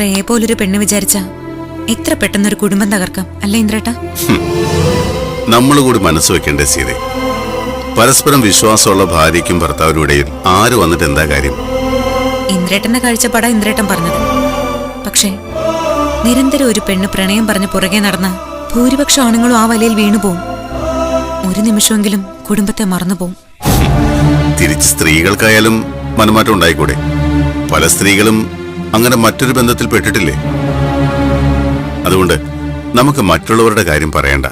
ശ്രേയെ പോലൊരു പെണ്ണ് വിചാരിച്ച എത്ര പെട്ടെന്നൊരു കുടുംബം തകർക്കാം അല്ല ഇന്ദ്രേട്ട? നമ്മൾ കൂടി മനസ്സ് വെക്കേണ്ട സീതെ? പരസ്പരം വിശ്വാസമുള്ള ഭാര്യയ്ക്കും ഭർത്താവിനും ഇടയിൽ ആര് വന്നിട്ട് എന്താ കാര്യം? ഇന്ദ്രേട്ടന്റെ കാഴ്ചപ്പാടാ ഇന്ദ്രേട്ടൻ പറഞ്ഞത്. പക്ഷേ നിരന്തരം ഒരു പെണ്ണ് പ്രണയം പറഞ്ഞ് പുറകെ നടന്ന ഭൂരിപക്ഷം ആണുങ്ങളും ആ വലയിൽ വീണുപോകും ഒരു നിമിഷമെങ്കിലും കുടുംബത്തെ മറന്നുപോകും തിരിച്ച് സ്ത്രീകൾക്കായാലും മനമാറ്റം ഉണ്ടായിക്കൂടെ? പല സ്ത്രീകളും അങ്ങനെ മറ്റൊരു ബന്ധത്തിൽ പെട്ടിട്ടില്ലേ? അതുകൊണ്ട് നമുക്ക് മറ്റുള്ളവരുടെ കാര്യം പറയണ്ട.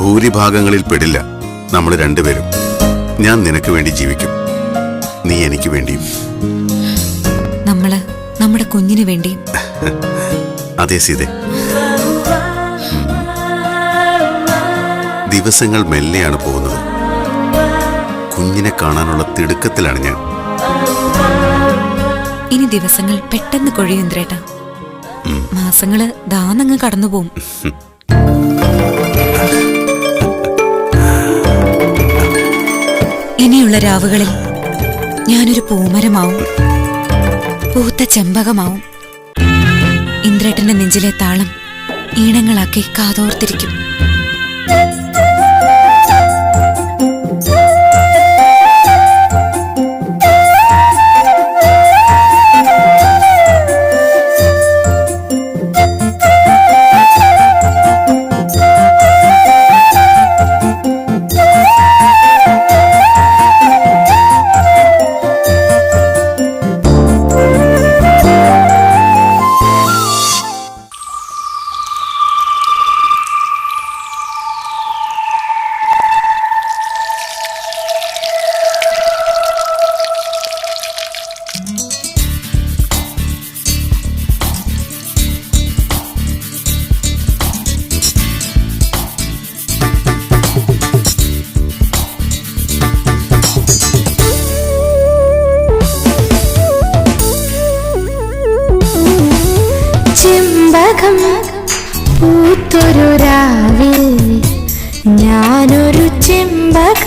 ഭൂരിഭാഗങ്ങളിൽ പെടില്ല നമ്മൾ രണ്ടുപേരും. ഞാൻ നിനക്ക് വേണ്ടി ജീവിക്കും. നീ എനിക്ക് വേണ്ടിയും. നമ്മൾ നമ്മുടെ കുഞ്ഞിന് വേണ്ടി. അതെ സീതെ. ദിവസങ്ങൾ മെല്ലെയാണ് പോകുന്നത്. കുഞ്ഞിനെ കാണാനുള്ള തിടുക്കത്തിലാണ് ഞാൻ. ഇനി ദിവസങ്ങൾ പെട്ടെന്ന് കൊഴിയും ഇന്ദ്രേട്ട. മാസങ്ങൾ ദാന്നങ്ങ് കടന്നുപോകും ഇനിയുള്ള രാവുകളിൽ ഞാനൊരു പൂമരമാവും. പൂത്ത ചെമ്പകമാവും. ഇന്ദ്രേട്ടന്റെ നെഞ്ചിലെ താളം ഈണങ്ങളാക്കി കാതോർത്തിരിക്കും. ചെമ്പകം പൂത്തൊരു രാവിൽ ഞാനൊരു ചെമ്പക.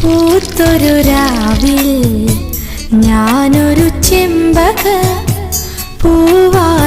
പൂത്തൊരു രാവിൽ ഞാനൊരു ചെമ്പക പൂവായി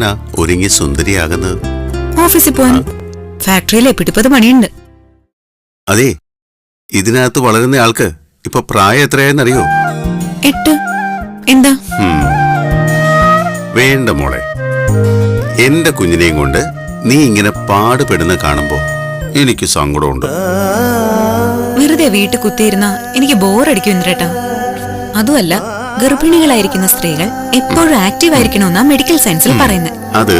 പോകാനാ ഒരുങ്ങി സുന്ദരിയാകുന്നത്? ഓഫീസിൽ പോവാൻ. ഫാക്ടറിയിൽ എപ്പിട്ടിപ്പത് പണിയുണ്ട് അതെ ഇതിനകത്ത് വളരുന്ന ആൾക്ക് ഇപ്പൊ പ്രായം എത്രയായെന്നറിയോ? എട്ട്. എന്താ? വേണ്ട മോളെ എന്റെ കുഞ്ഞിനെയും കൊണ്ട് നീ ഇങ്ങനെ പാടുപെടുന്ന കാണുമ്പോ എനിക്ക് സങ്കടമുണ്ട്. വെറുതെ വീട്ടിൽ കുത്തിയിരുന്ന എനിക്ക് ബോറടിക്കും ഇന്ദ്രേട്ടാ. അതുമല്ല ഗർഭിണികളായിരിക്കുന്ന സ്ത്രീകൾ എപ്പോഴും ആക്റ്റീവ് ആയിരിക്കണമെന്നാ മെഡിക്കൽ സയൻസിൽ പറയുന്നത്. അത്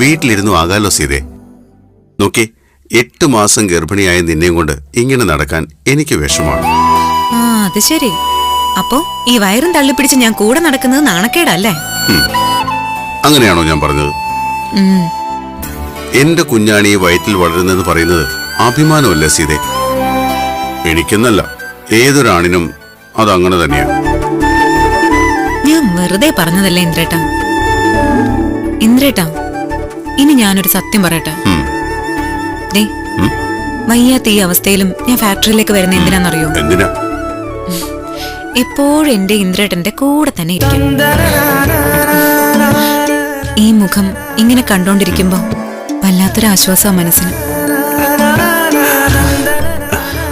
വീട്ടിലിരുന്നു ആകാലോ സീതേ. നോക്കി എട്ട് മാസം ഗർഭിണിയായ നിന്നെയും കൊണ്ട് ഇങ്ങനെ നടക്കാൻ എനിക്ക് വിഷമാണ് ആ അത് ശരി. അപ്പോ ഈ വയറും തള്ളിപ്പിടിച്ച് ഞാൻ കൂടെ നടക്കുന്നത് നാണക്കേടല്ലേ? അങ്ങനെയാണോ ഞാൻ പറഞ്ഞത്. എന്റെ കുഞ്ഞാണി വയറ്റിൽ വളരുന്നെന്ന് പറയുന്നത് അഭിമാനമല്ല സീതെ? എനിക്കെന്നല്ല ഏതൊരാണിനും അതങ്ങനെ തന്നെയാണ്. വെറുതെ പറഞ്ഞതല്ലേ ഇന്ദ്രേട്ട? ഇന്ദ്രേട്ട ഇനി ഞാനൊരു സത്യം പറയട്ടെ? ദേ. വയ്യാത്ത ഈ അവസ്ഥയിലും ഞാൻ ഫാക്ടറിയിലേക്ക് വരുന്ന എന്തിനാണെന്നറിയോ എന്തിനാ? എപ്പോഴും എന്റെ ഇന്ദ്രേട്ടന്റെ കൂടെ തന്നെ ഇരിക്കും. ഈ മുഖം ഇങ്ങനെ കണ്ടോണ്ടിരിക്കുമ്പോ വല്ലാത്തൊരു ആശ്വാസ മനസ്സിന്.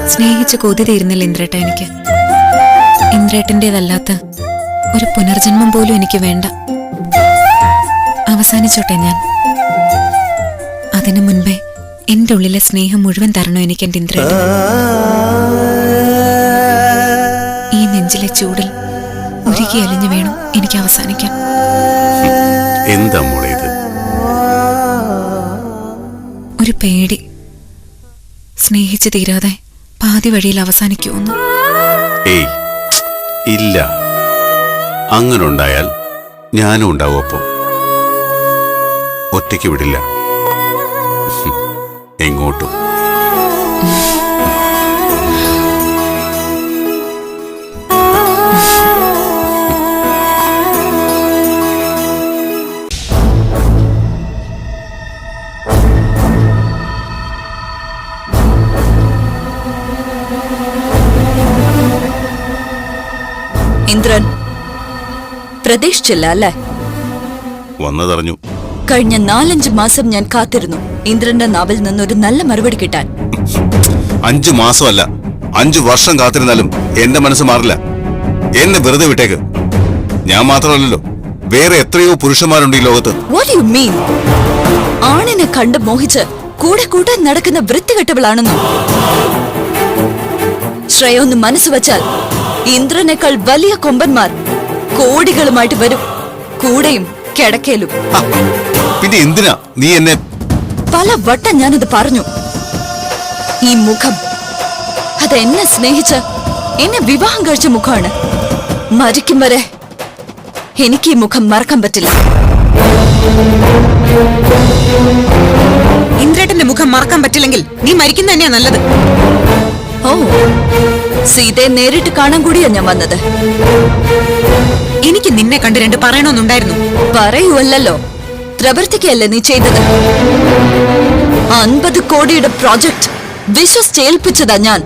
സ്നേഹിച്ച് കൊതി തീരുന്നില്ല ഇന്ദ്രേട്ട എനിക്ക്. ഇന്ദ്രേട്ടന്റേതല്ലാത്ത ഒരു പുനർജന്മം പോലും എനിക്ക് വേണ്ട. അവസാനിച്ചോട്ടെ ഞാൻ. അതിനു മുൻപേ എന്റെ ഉള്ളിലെ സ്നേഹം മുഴുവൻ തരണോ എനിക്ക് എന്റെ ഇന്ദ്ര ഈ നെഞ്ചിലെ ചൂടിൽ ഒരുക്കി അലിഞ്ഞു വേണം എനിക്ക് അവസാനിക്കാൻ എന്താ മോളെ ഇത്? ഒരു പേടി സ്നേഹിച്ചു തീരാതെ പാതി വഴിയിൽ അവസാനിക്കുമെന്ന്. ഏയ് ഇല്ല അങ്ങനുണ്ടായാൽ ഞാനും ഉണ്ടാവും ഒപ്പം. ഒറ്റയ്ക്ക് വിടില്ല. എങ്ങോട്ടും. പ്രതീക്ഷിച്ചില്ല അല്ലേ വന്നതറിഞ്ഞു. കഴിഞ്ഞ നാലഞ്ച് മാസം ഞാൻ കാത്തിരുന്നു. ഇന്ദ്രന്റെ നാവിൽ നിന്ന് ഒരു നല്ല മറുപടി കിട്ടാൻ. അഞ്ചു മാസമല്ല അഞ്ചു വർഷം കാത്തിരുന്നാലും എന്റെ മനസ്സ് മാറില്ല. എന്നെ വെറുതെ വിട്ടേക്ക്. ഞാൻ മാത്രമല്ലല്ലോ വേറെ എത്രയോ പുരുഷന്മാരുണ്ട് ഈ ലോകത്ത്. വാട്ട് യു മീൻ ആണിനെ കണ്ട് മോഹിച്ച് കൂടെ കൂട്ടാൻ നടക്കുന്ന വൃത്തികെട്ടവളാണെന്നോ? ശ്രേയൊന്ന് മനസ്സ് വച്ചാൽ ഇന്ദ്രനേക്കാൾ വലിയ കൊമ്പന്മാർ കോടികളുമായിട്ട് വരും. കൂടെയും കിടക്കയിലും. പിന്നെ എന്തിനാ നീ എന്നെ പല വട്ടം ഞാനത് പറഞ്ഞു. ഈ മുഖം അത് എന്നെ സ്നേഹിച്ച എന്നെ വിവാഹം കഴിച്ച മുഖമാണ്. മരിക്കും വരെ എനിക്ക് ഈ മുഖം മറക്കാൻ പറ്റില്ല. ഇന്ദ്രേട്ടന്റെ മുഖം മറക്കാൻ പറ്റില്ലെങ്കിൽ നീ മരിക്കുന്ന തന്നെയാ നല്ലത്. ഓ സീതയെ നേരിട്ട് കാണാൻ കൂടിയാ ഞാൻ വന്നത്. എനിക്ക് നിന്നെ കണ്ട് രണ്ട് പറയണമെന്നുണ്ടായിരുന്നു. പറയുവല്ലോ പ്രവർത്തിക്കല്ലേ നീ ചെയ്തത്? അൻപത് കോടിയുടെ പ്രോജക്റ്റ് വിശ്വസിച്ചേൽപ്പിച്ചതാ ഞാൻ.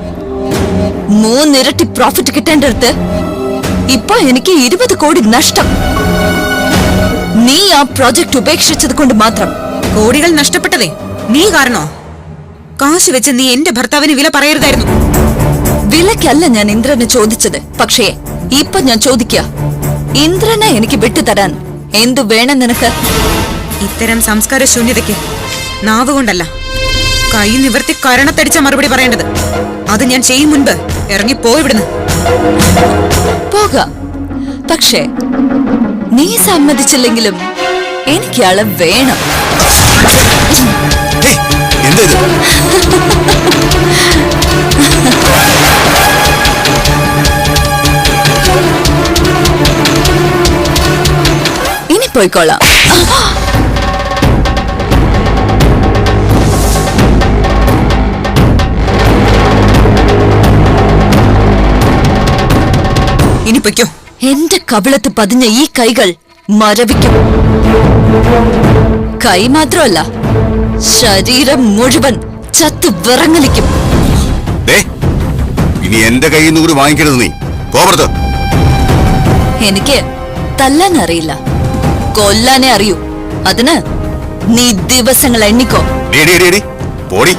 മൂന്നിരട്ടി പ്രോഫിറ്റ് കിട്ടേണ്ടടുത്ത് ഇപ്പൊ എനിക്ക് ഇരുപത് കോടി നഷ്ടം. നീ ആ പ്രോജക്ട് ഉപേക്ഷിച്ചത് കൊണ്ട് മാത്രം കോടികൾ നഷ്ടപ്പെട്ടതേ. നീ കാരണോ? കാശ് വെച്ച് നീ എന്റെ ഭർത്താവിന് വില പറയരുതായിരുന്നു. വിലക്കല്ല ഞാൻ ഇന്ദ്രനെ ചോദിച്ചത്. പക്ഷേ ഇപ്പൊ ഞാൻ ചോദിക്ക ഇന്ദ്രനെ എനിക്ക് വിട്ടുതരാൻ എന്തു വേണം നിനക്ക്? ഇത്തരം സംസ്കാര ശൂന്യതയ്ക്ക് നാവ് കൊണ്ടല്ല. കൈ നിവർത്തി കരണത്തടിച്ച മറുപടി പറയേണ്ടത്. അത് ഞാൻ ചെയ്യും മുൻപ് ഇറങ്ങി പോയിവിടുന്നു പോകാം. പക്ഷേ നീ സമ്മതിച്ചില്ലെങ്കിലും എനിക്കയാളെ വേണം. ഹേയ്, എന്താ ഇത് ഇനി പോയിക്കോളാം. ഇനി പൊയ്ക്കോ. എന്റെ കവിളത്ത് പതിഞ്ഞ ഈ കൈകൾ മരവിക്കും. കൈ മാത്രമല്ല ശരീരം മുഴുവൻ ചത്ത് വിറങ്ങലിക്കും. ഇനി എന്റെ കയ്യിൽ നിന്ന് കൂടി വാങ്ങിക്കരുത് നീ. പോകരുത് എനിക്ക് തല്ലാൻ അറിയില്ല. കൊല്ലാനേ അറിയൂ. അതിന് നീ ദിവസങ്ങൾ എണ്ണിക്കോ. പോടി.